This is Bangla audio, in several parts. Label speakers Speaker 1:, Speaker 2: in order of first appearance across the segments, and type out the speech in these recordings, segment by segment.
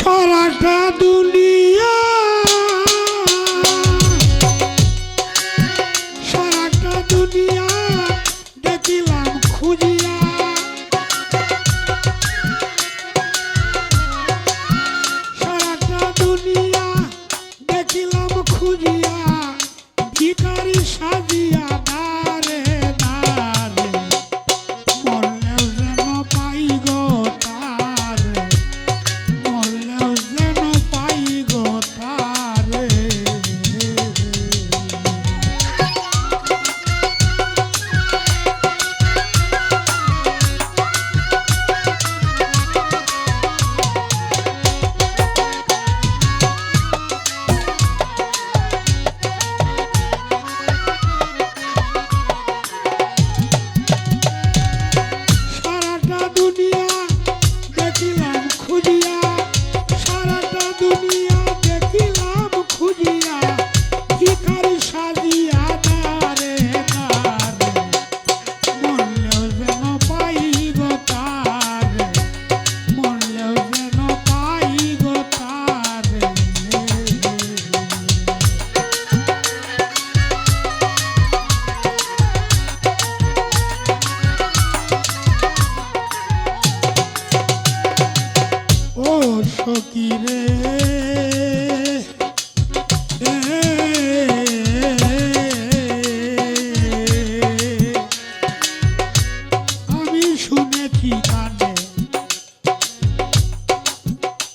Speaker 1: সারাটা দুনিয়া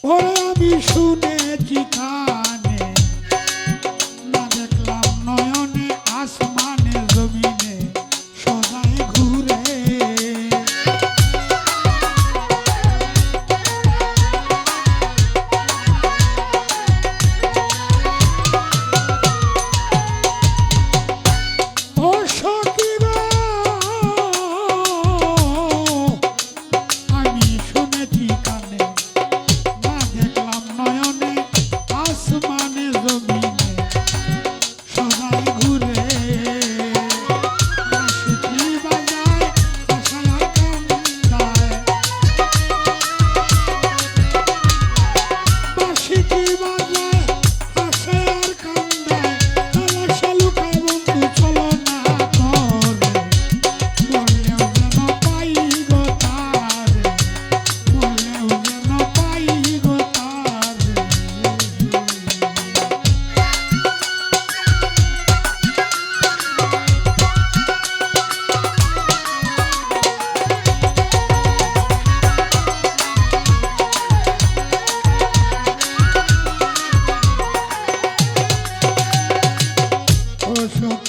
Speaker 1: ওরে আমি শুনেছি তা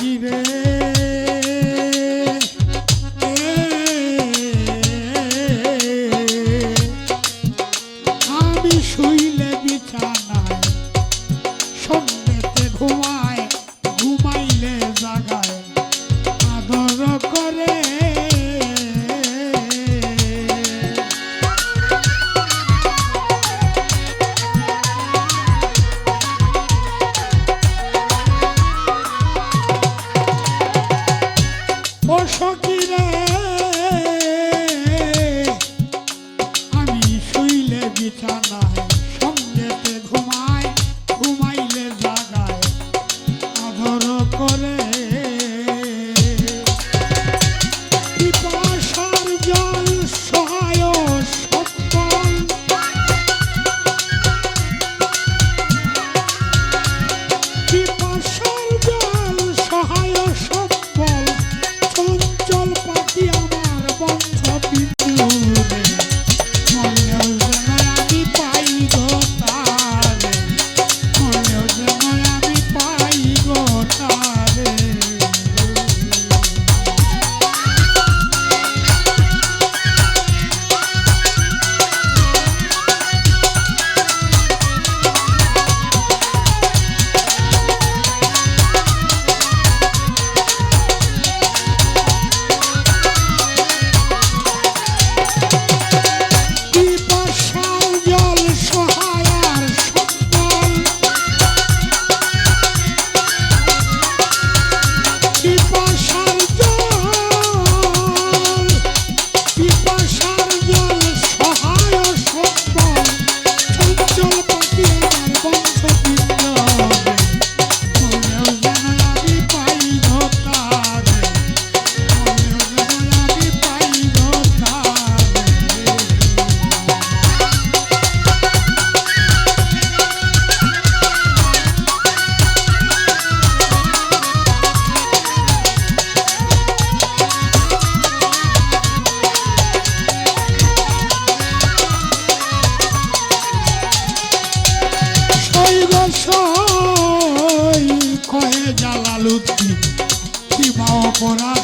Speaker 1: জীবের বিছানায় সঙ্গেতে ঘুমায় ঘুমাইলে জাগায় আদর করে পিপাসার জল সহায় সত্তল পিপাসার জল সহায় সত্তল চঞ্চল পাখি আমার বন্ধ বিদ্যুৎ কয়ে জালালুদ্দিন কি? মা অপরাধ?